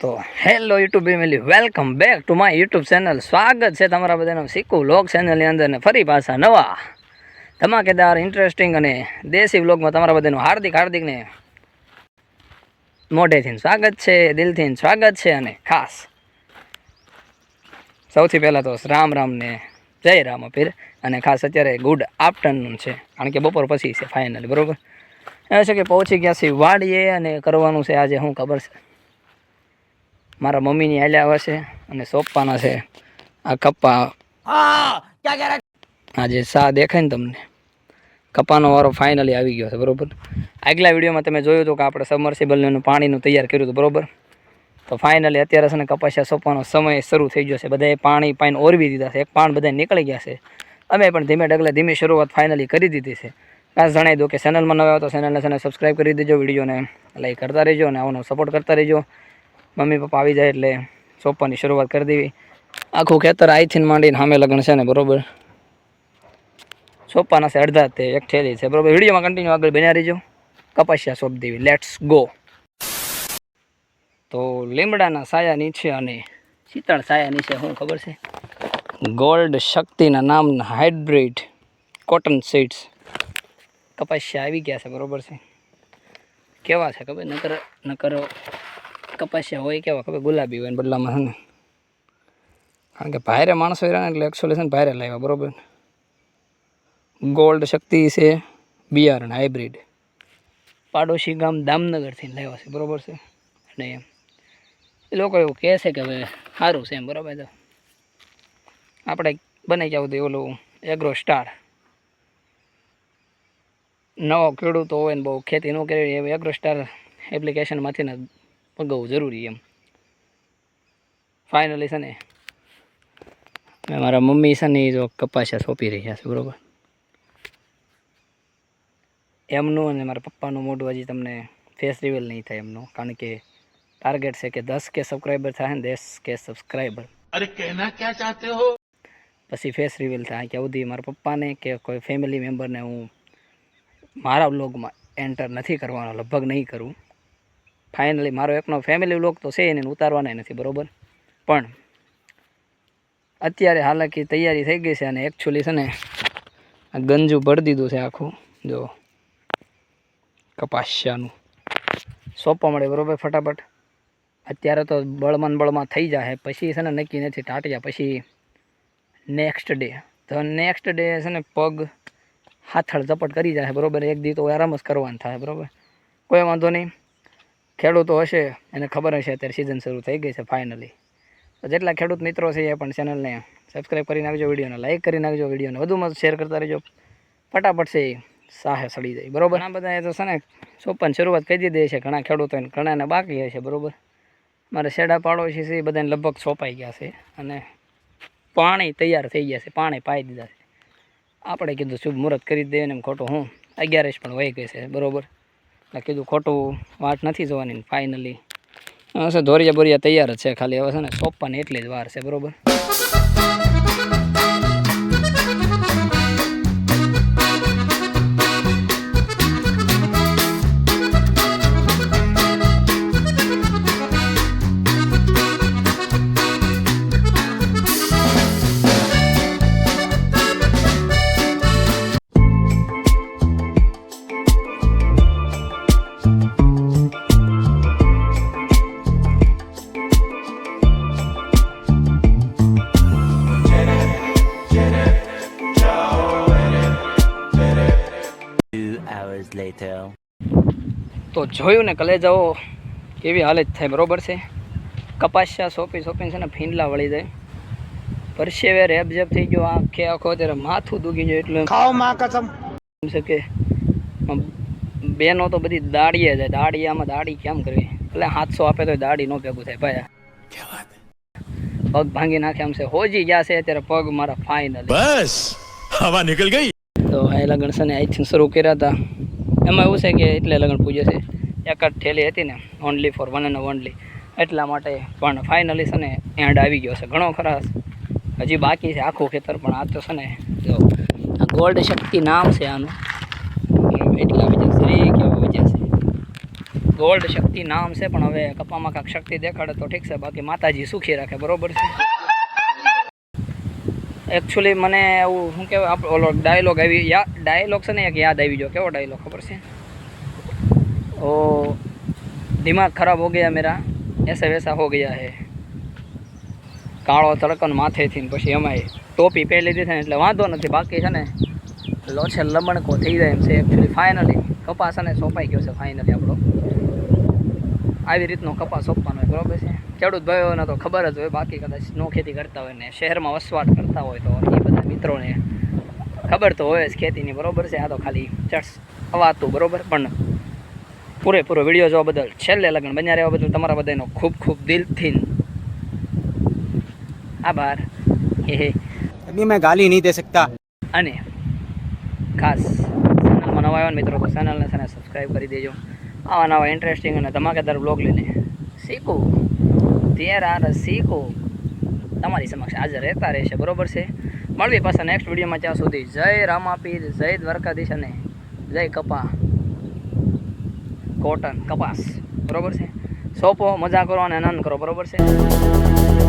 તો hello YouTube family, welcome back to my YouTube channel. સ્વાગત છે તમારા બધાનું શીખું વ્લોગ ચેનલની અંદર ને ફરી પાછા નવા ધમાકેદાર ઇન્ટરેસ્ટિંગ અને દેશી વ્લોગમાં તમારા બધાનું હાર્દિક હાર્દિકને મોઢેથી સ્વાગત છે દિલથી સ્વાગત છે અને ખાસ સૌથી પહેલાં તો રામ રામ ને જય રામ અપીર અને ખાસ અત્યારે ગુડ આફ્ટરનૂન છે, કારણ કે બપોર પછી છે ફાઇનલી બરાબર? એ છે કે પહોંચી ગયા છે વાડીએ અને કરવાનું છે આજે શું ખબર છે? મારા મમ્મીની હાલ્યા આવે છે અને સોંપવાના છે આ કપ્પા. આજે સા દેખાય ને તમને. કપાનો વારો ફાઇનલી આવી ગયો છે બરોબર? આગલા વિડીયોમાં તમે જોયું હતું કે આપણે સબમર્સિબલનું પાણીનું તૈયાર કર્યું હતું બરોબર? તો ફાઇનલી અત્યારે છે ને કપાસિયા સોંપવાનો સમય શરૂ થઈ ગયો છે. બધાએ પાણી પાણી ઓરવી દીધા છે. એક પાણ બધા નીકળી ગયા છે. અમે પણ ધીમે ડગલે ધીમી શરૂઆત ફાઇનલી કરી દીધી છે. ખાસ જણાવી દો કે ચેનલમાં નવા આવ્યો તો ચેનલને છે ને સબસ્ક્રાઈબ કરી દેજો વિડીયોને. લાઈક કરતા રહેજો અને આવનો સપોર્ટ કરતા રહેજો. મમ્મી પપ્પા આવી જાય એટલે સોંપવાની શરૂઆત કરી દેવી. આખું ખેતર આઈથી માંડીને સામે લગ્ન છે ને, બરોબર? સોંપવાના છે અડધા તે, એક ઠેલી છે, બરોબર? વિડીયોમાં કન્ટિન્યુ આગળ બન્યા રહીજો. કપાસિયા સોંપ દેવી. લેટ્સ ગો તો લીમડાના સાયા નીચે અને શીતળ સાયા નીચે શું ખબર છે? ગોલ્ડ શક્તિના નામના હાઇબ્રિડ કોટન સીડ્સ. કપાસિયા આવી ગયા છે, બરોબર છે? કેવા છે ખબર? નકર નકર કપાસિયા હોય કેવા ખબર, ગુલાબી હોય ને બદલામાં છે ને. કારણ કે ભારે માણસો રહ્યા એટલે એકચ્યુઅલી છે ને ભારે લાવ્યા, બરાબર? ગોલ્ડ શક્તિ છે બિયારણ હાઇબ્રિડ પાડોશી ગામ દામનગરથી લાવ્યા છે, બરોબર છે? અને એ લોકો એવું કહે છે કે હવે સારું છે એમ, બરાબર તો આપણે બનાવી જાવ તો ઓલું એગ્રો સ્ટાર નવો ખેડૂતો હોય ને બહુ ખેતી ન કરી એગ્રો સ્ટાર એપ્લિકેશનમાંથી ને મગાવવું જરૂરી એમ. ફાઇનલી છે ને મેં મારા મમ્મી છે ને એ જો કપાસિયા સોંપી રહ્યા છે બરાબર? એમનું અને મારા પપ્પાનું મોઢું હજી તમને ફેસ રિવેલ નહીં થાય એમનું કારણ કે ટાર્ગેટ છે કે દસ કે સબસ્ક્રાઈબર થાય ને દસ કે સબસ્ક્રાઈબર અરે કહેના ક્યાં ચાહતે હો? પછી ફેસ રિવેલ થાય કે સુધી મારા પપ્પાને કે કોઈ ફેમિલી મેમ્બરને હું મારા વ્લોગમાં એન્ટર નથી કરવાનો લગભગ નહીં કરું. ફાઇનલી મારો એકનો ફેમિલી વ્લોગ તો છે એને ઉતારવાના નથી, બરાબર? પણ અત્યારે હાલાકી તૈયારી થઈ ગઈ છે અને એકચ્યુઅલી છે ને આ ગંજુ ભરી દીધું છે આખું. જો, કપાસિયાનું. સોંપવા મળે, બરોબર, ફટાફટ. અત્યારે તો બળમાં ને બળમાં થઈ જાય પછી છે ને નક્કી નથી ટાટિયા, પછી નેક્સ્ટ ડે તો નેક્સ્ટ ડે છે ને પગ હાથળ ઝપટ કરી જાય બરોબર? એક દી તો આરામ જ કરવાનું થાય, બરાબર? કોઈ વાંધો નહીં. ખેડૂતો હશે એને ખબર હશે અત્યારે સિઝન શરૂ થઈ ગઈ છે ફાઇનલી તો જેટલા ખેડૂત મિત્રો છે એ પણ ચેનલને સબસ્ક્રાઈબ કરી નાખજો વિડીયોને લાઇક કરી નાખજો વિડીયોને વધુમાં શેર કરતા રહેજો. ફટાફટ છે એ સાહે સડી જાય બરાબર? આ બધા એ તો છે ને સોંપવાની શરૂઆત કરી દીધી છે ઘણા ખેડૂતોને ઘણાને બાકી હશે બરોબર? મારે શેડા પાડોશી છે એ બધાને લગભગ સોંપાઈ ગયા છે અને પાણી તૈયાર થઈ ગયા છે પાણી પાઈ દીધા છે. આપણે કીધું શુભ મુહૂર્ત કરી દઈએ ને એમ ખોટું હું અગિયારસ પણ વહી ગઈ છે બરોબર? એટલે કીધું ખોટું વાત નથી જોવાની ફાઇનલી હશે, ધોરિયા બોરિયા તૈયાર જ છે ખાલી. હવે છે ને સોંપવાની એટલી જ વાર છે, બરોબર? later. તો જોયું ને કલેજાઓ કેવી હાલત થાય બરોબર છે? કપાસિયા સોંપી સોંપીને છે ને ફીંડલા વળી જાય. પરસેવે રેબઝેબ થઈ ગયો આખે આખો અત્યારે માથું દુખી ગયું એટલું ખાઓ માં કસમ. શકે બેનો તો બધી દાડીએ જાય દાડિયામાં દાડી કેમ કરવી? એટલે હાથસો આપે તો દાડી નો ભેગું થાય ભાઈ. પગ ભાંગી નાખે એમ છે. હોજી ગયા છે ત્યારે પગ મારા ફાઇનલ બસ હવા નીકળ ગઈ. તો એ લગન સને આઈ થિંક શરૂ કર્યા હતા. એમાં એવું છે કે એટલે લગ્ન પૂજે છે. એક જ ઠેલી હતી ને only four one and only એટલા માટે પણ ફાઇનલી છે ને એન્ડ આવી ગયો છે. ઘણો ખરા હજી બાકી છે આખું ખેતર, પણ આ તો છે ને, જો, આ ગોલ્ડ શક્તિ નામ છે આનું. એટલા વજન શ્રી કેવા વજન છે? ગોલ્ડ શક્તિ નામ છે, પણ હવે કપામાં કાંક શક્તિ દેખાડે તો ઠીક છે. બાકી માતાજી સુખી રાખે, બરોબર છે? એકચ્યુઅલી મને એવું, શું કહેવાય, આપણે ઓલો ડાયલોગ આવી ડાયલોગ છે ને એક યાદ આવી ગયો. કેવો ડાયલોગ ખબર છે? ઓ, દિમાગ ખરાબ હો ગયા મેરા. એસે વૈસા હો ગયા હે. કાળો તડકન માથેથી ને પછી એમાંય ટોપી પહેરી લીધી છે એટલે વાંધો નથી. બાકી છે ને લોછે લમણકો થઈ જાય એમ છે. એકચ્યુઅલી ફાઇનલી કપાસ અને સોંપાઈ ગયો છે ફાઇનલી આપણો. આવી રીતનો કપાસ આપવાનો હોય બરાબર છે? ખેડૂત ભાઈઓને તો ખબર જ હોય બાકી કદાચ નો ખેતી કરતા હોય ને શહેરમાં વસવાટ કરતા હોય તો એ બધા મિત્રોને ખબર તો હોય જ ખેતીની બરાબર છે? આ તો ખાલી ચર્ચ અવાતું બરાબર? પણ પૂરેપૂરો વીડિયો જોવા બદલ છેલ્લે લગ્ન બન્યા રહેવા બદલ તમારા બધાનો ખૂબ ખૂબ દિલથી આભાર. હે હે. મેં ગાલી નહીં દે શકતા. અને ખાસ ચેનલમાં નવા આવ્યા મિત્રો તો ચેનલને સબસ્ક્રાઈબ કરી દેજો. આવા નવા ઇન્ટરેસ્ટિંગ અને ધમાકેદાર બ્લોગ લઈને. શીખું. ધેર આર શીખું. તમારી સમક્ષ હાજર રહેતા રહેશે, બરોબર છે? મળવી પાછા નેક્સ્ટ વિડીયોમાં ત્યાં સુધી જય રામાપીર, જય દ્વારકાધીશ અને જય કપા કોટન કપાસ. બરોબર છે? સોંપો, મજા કરો અને આનંદ કરો, બરોબર છે?